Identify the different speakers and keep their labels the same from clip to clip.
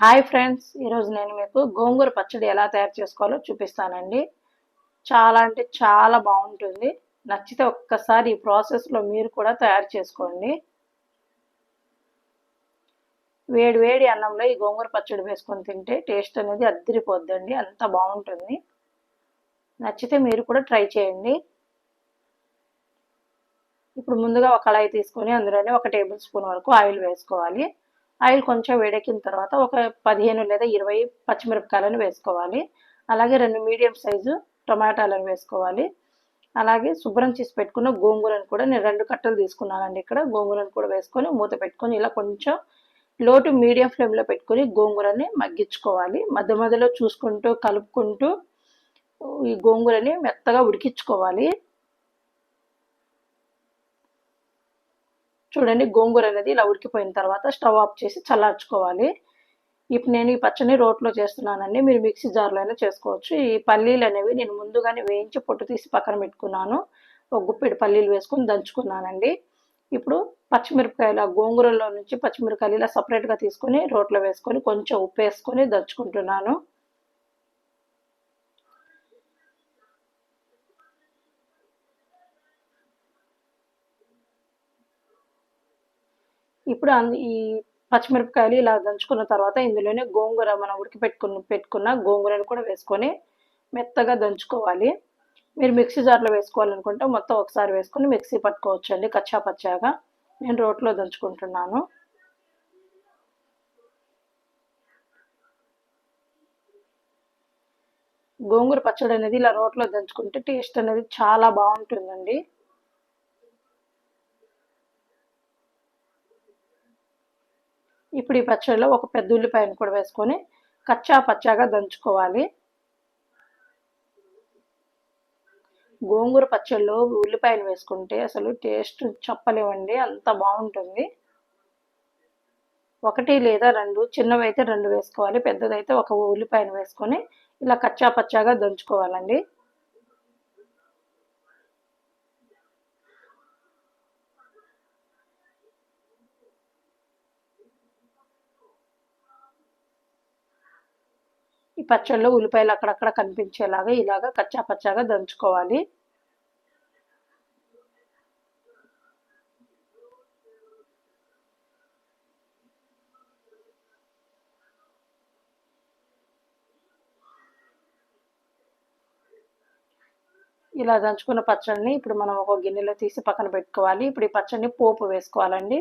Speaker 1: Hi friends ఈరోజు నేను మీకు గోంగూర పచ్చడి ఎలా తయారు చేసుకోవాలో చూపిస్తానండి. చాలా అంటే చాలా బాగుంటుంది. నచ్చితే ఒక్కసారి ఈ ప్రాసెస్లో మీరు కూడా తయారు చేసుకోండి. వేడి వేడి అన్నంలో ఈ గోంగూర పచ్చడి వేసుకొని తింటే టేస్ట్ అనేది అద్దరిపోద్దండి అంత బాగుంటుంది. నచ్చితే మీరు కూడా ట్రై చేయండి. ఇప్పుడు ముందుగా ఒక కళాయి తీసుకొని అందులోనే ఒక టేబుల్ స్పూన్ వరకు ఆయిల్ వేసుకోవాలి. ఆయిల్ కొంచెం వేడెక్కిన తర్వాత ఒక పదిహేను లేదా ఇరవై పచ్చిమిరపకాయలను వేసుకోవాలి. అలాగే రెండు మీడియం సైజు టొమాటాలను వేసుకోవాలి. అలాగే శుభ్రం చేసి పెట్టుకున్న గోంగూరను కూడా నేను రెండు కట్టలు తీసుకున్నానండి ఇక్కడ. గోంగూరను కూడా వేసుకొని మూత పెట్టుకొని ఇలా కొంచెం లో టు మీడియం ఫ్లేమ్లో పెట్టుకొని గోంగూరని మగ్గించుకోవాలి. మధ్య మధ్యలో చూసుకుంటూ కలుపుకుంటూ ఈ గోంగూరని మెత్తగా ఉడికించుకోవాలి. చూడండి గోంగూర అనేది ఇలా ఉడికిపోయిన తర్వాత స్టవ్ ఆఫ్ చేసి చల్లార్చుకోవాలి. ఇప్పుడు నేను ఈ పచ్చని రోట్లో చేస్తున్నానండి. మీరు మిక్సీ జార్లో అయినా చేసుకోవచ్చు. ఈ పల్లీలు అనేవి నేను ముందుగానే వేయించి పొట్టు తీసి పక్కన పెట్టుకున్నాను. ఒక గుప్పెడు పల్లీలు వేసుకొని దంచుకున్నానండి. ఇప్పుడు పచ్చిమిరపకాయలు ఆ గోంగూరలో నుంచి పచ్చిమిరపకాయలు ఇలా సపరేట్గా తీసుకొని రోట్లో వేసుకొని కొంచెం ఉప్పు వేసుకొని దంచుకుంటున్నాను. ఇప్పుడు ఈ పచ్చిమిరపకాయలు ఇలా దంచుకున్న తర్వాత ఇందులోనే గోంగూర మనం ఉడికి పెట్టుకున్న పెట్టుకున్న గోంగూరను కూడా వేసుకొని మెత్తగా దంచుకోవాలి. మీరు మిక్సీ జార్లో వేసుకోవాలనుకుంటే మొత్తం ఒకసారి వేసుకొని మిక్సీ పట్టుకోవచ్చు అండి కచ్చా పచ్చాగా. నేను రోట్లో దంచుకుంటున్నాను. గోంగూర పచ్చడి అనేది ఇలా రోట్లో దంచుకుంటే టేస్ట్ అనేది చాలా బాగుంటుందండి. ఇప్పుడు ఈ పచ్చడిలో ఒక పెద్ద ఉల్లిపాయను కూడా వేసుకొని కచ్చా పచ్చాగా దంచుకోవాలి. గోంగూర పచ్చడిలో ఉల్లిపాయలు వేసుకుంటే అసలు టేస్ట్ చెప్పలేమండి అంత బాగుంటుంది. ఒకటి లేదా రెండు చిన్నవైతే రెండు వేసుకోవాలి పెద్దదైతే ఒక ఉల్లిపాయను వేసుకొని ఇలా కచ్చా పచ్చాగా దంచుకోవాలండి. ఈ పచ్చళ్ళలో ఉల్లిపాయలు అక్కడక్కడ కనిపించేలాగా ఇలాగా కచ్చా పచ్చాగా దంచుకోవాలి. ఇలా దంచుకున్న పచ్చడిని ఇప్పుడు మనం ఒక గిన్నెలో తీసి పక్కన పెట్టుకోవాలి. ఇప్పుడు ఈ పచ్చడిని పోపు వేసుకోవాలండి.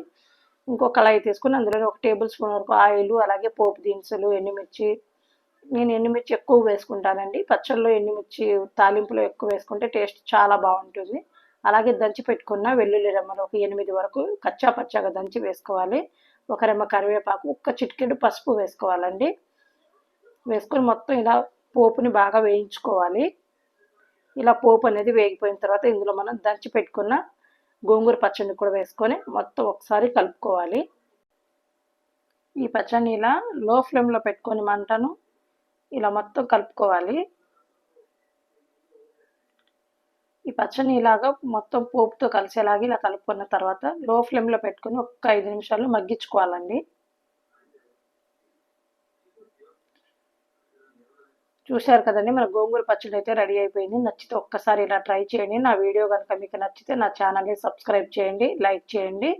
Speaker 1: ఇంకో కళాయి తీసుకుని అందులో ఒక టేబుల్ స్పూన్ వరకు ఆయిల్ అలాగే పోపు దినుసులు ఎండుమిర్చి నేను ఎండుమిర్చి ఎక్కువ వేసుకుంటానండి. పచ్చళ్ళలో ఎండుమిర్చి తాలింపులో ఎక్కువ వేసుకుంటే టేస్ట్ చాలా బాగుంటుంది. అలాగే దంచి పెట్టుకున్న వెల్లుల్లి రెమ్మలు ఒక ఎనిమిది వరకు కచ్చా పచ్చాగా దంచి వేసుకోవాలి. ఒక రెమ్మ కరివేపాకు ఒక్క చిటికెడు పసుపు వేసుకోవాలండి. వేసుకొని మొత్తం ఇలా పోపుని బాగా వేయించుకోవాలి. ఇలా పోపు అనేది వేగిపోయిన తర్వాత ఇందులో మనం దంచి పెట్టుకున్న గోంగూర పచ్చడిని కూడా వేసుకొని మొత్తం ఒకసారి కలుపుకోవాలి. ఈ పచ్చడిని ఇలా లో ఫ్లేమ్లో పెట్టుకొని మంటను ఇలా మొత్తం కలుపుకోవాలి. ఈ పచ్చని ఇలాగా మొత్తం పోపుతో కలిసేలాగా ఇలా కలుపుకున్న తర్వాత లో ఫ్లేమ్లో పెట్టుకొని ఒక్క ఐదు నిమిషాలు మగ్గించుకోవాలండి. చూశారు కదండి మన గోంగూర పచ్చడి అయితే రెడీ అయిపోయింది. నచ్చితే ఒక్కసారి ఇలా ట్రై చేయండి. నా వీడియో కనుక మీకు నచ్చితే నా ఛానల్ని సబ్స్క్రైబ్ చేయండి లైక్ చేయండి.